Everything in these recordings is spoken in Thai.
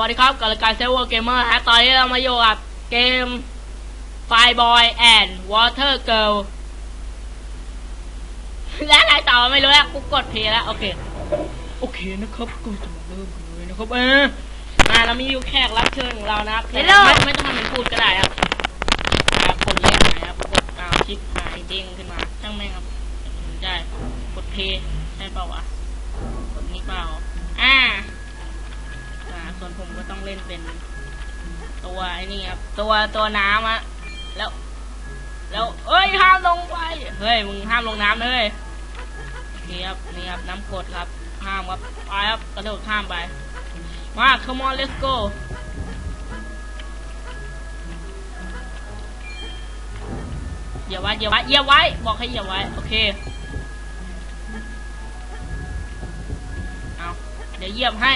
วัสดีครับกับรายการเซเวอร์เกมเมอร์ฮะตอนนี้เรามาอยู่กับเกม Fireboy and Water Girl และอะไรต่อไม่รู้แล้วกูกดเพลย์แล้วโอเค โอเคนะครับก็จะมาเริ่มกันเลยนะครับเออมาเรามีอยู่แขกรับเชิญของเรานะครับแต่ไม่ไม่ต้องทำเป็นพูดก็ได้ครับครับกดเลขหายครับกดเอาชิปหายเด้งขึ้นมาช่างแม่งครับได้กดเพลย์ใช่เปล่าวะกดนี้เปล่าอ่า อ่าส่วนผมก็ต้องเล่นเป็น ตัวไอ้นี่ครับ ตัวตัวน้ำอะแล้ว แล้วเอ้ยห้ามลงไปเฮ้ยมึงห้ามลงน้ำเลยนี่ครับนี่ครับน้ำกดครับ ห้ามครับไปครับกระโดดข้ามไปมา come on let's go อย่าไว้อย่าไว้อย่าไว้ บอกให้อย่าไว้ โอเค เอา เดี๋ยวเยียบให้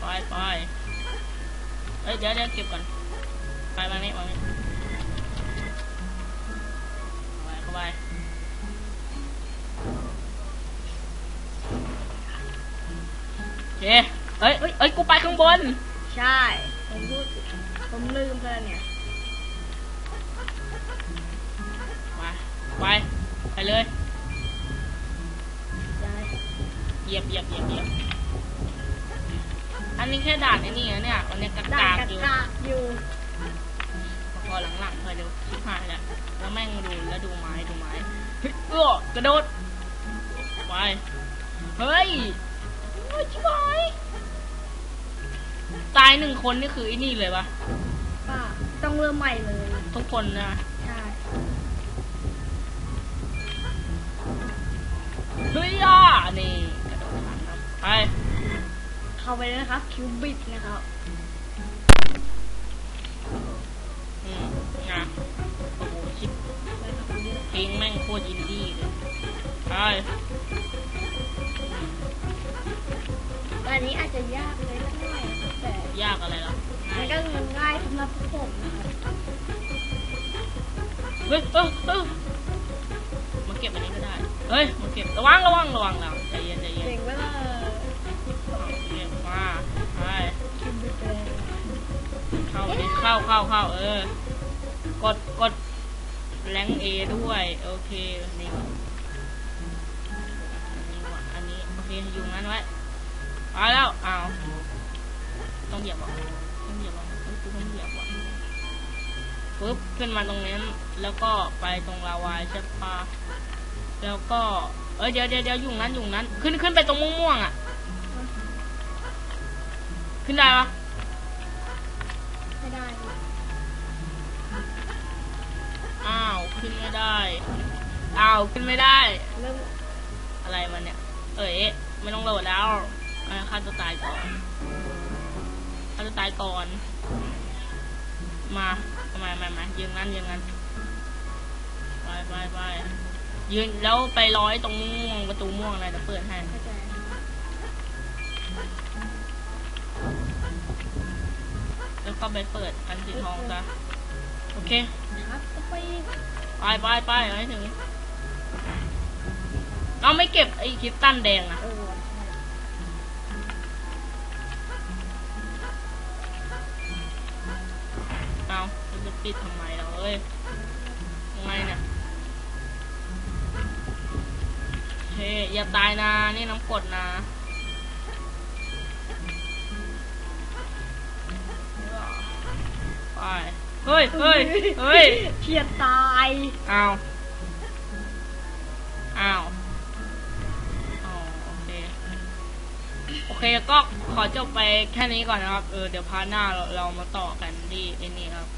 ไปไปไปเอ้ยเดี๋ยวเดี๋ยวเก็บก่อน ไปวางนี้วางนี้เข้าไปเข้าไปโอเคเอ้ยเอ้ยเอ้ยกูไปข้างบน ใช่ ผมพูด ผมลืมไปแล้วเนี่ย มาไปไปเลยได้เหยียบเหยียบเหยียบเหยียบ อันนี้แค่ด่านไอ้นี่นะเนี่ยวันนี้กากได้ากกะอยู่กะอยู่พอหลังๆคอยดูชิบหายแล้วแล้วแม่งดูแล้วดูไม้ดูไม้เฮ้ยเออกระโดดไปเฮ้ยเฮ้ยชิบหายตายหนึ่งคนนี่คือไอ้นี่เลยปะป้าต้องเริ่มใหม่เลย ทุกคนนะใช่ เฮ้ยอะนี่กระโดดทันครับไป เข้าไปเลยนะครับคิวบิดนะครับอืมนะโอ้โหชิบไปครับคุณเยอะเพลงแม่งโคตรอินดี้เลยไปแต่อันนี้อาจจะยากเลยสักหน่อยนะครับแต่ยากอะไรล่ะมันก็ง่ายสำหรับผมนะครับเฮ้ยเออเออมาเก็บอันนี้ก็ได้ เฮ้ยมาเก็บระวังระวังระวังเราใจ เข้าดิเข้าเข้าเข้าเออ กดกดแรงเอด้วย โอเคนี่อันนี้ว่ะอันนี้โอเคอยู่งั้นไว้ไปแล้วอ้าวต้องเหยียบอะต้องเหยียบอะเฮ้ยต้องเหยียบอะปึ๊บขึ้นมาตรงนี้นแล้วก็ไปตรงลาวายใช่ปะแล้วก็ เอ้ยเดี๋ยวเดี๋ยวเดี๋ยวอยู่นั้นอยู่นั้น ขึ้นขึ้นไปตรงม่วงๆอะ ขึ้นได้ปะ ขึ้นไม่ได้อ้าวขึ้นไม่ได้เริ่มอะไรมันเนี่ย เอ้ยไม่ต้องโหลดแล้วเอาฆ่าตัวตายก่อนฆ่าตัวตายก่อน มาทำไมมามายืนนั้นยืนนั้นไปไปไปยืนแล้วไปร้อยตรงม่วงประตูม่วงอะไรเดี๋ยวเปิดให้แล้วก็ไปเปิดอันสีทองซะโอเคครับไป ไปไปไปเอาให้ถึง เราไม่เก็บไอ้คริสตันแดงนะ เออเอามันจะปิดทำไมเราเอ้ยทำไมเนี่ยเฮ้ยอย่าตายนะ นี่น้ำกรดนะไป เฮ้ยเฮ้ยเฮ้ยเฉียดตายอ้าวอ้าวอ๋อโอเค โอเคก็ขอจบไปแค่นี้ก่อนนะครับ เออเดี๋ยวพาร์ทหน้าเราเรามาต่อกันที่ไอ้นี่ครับ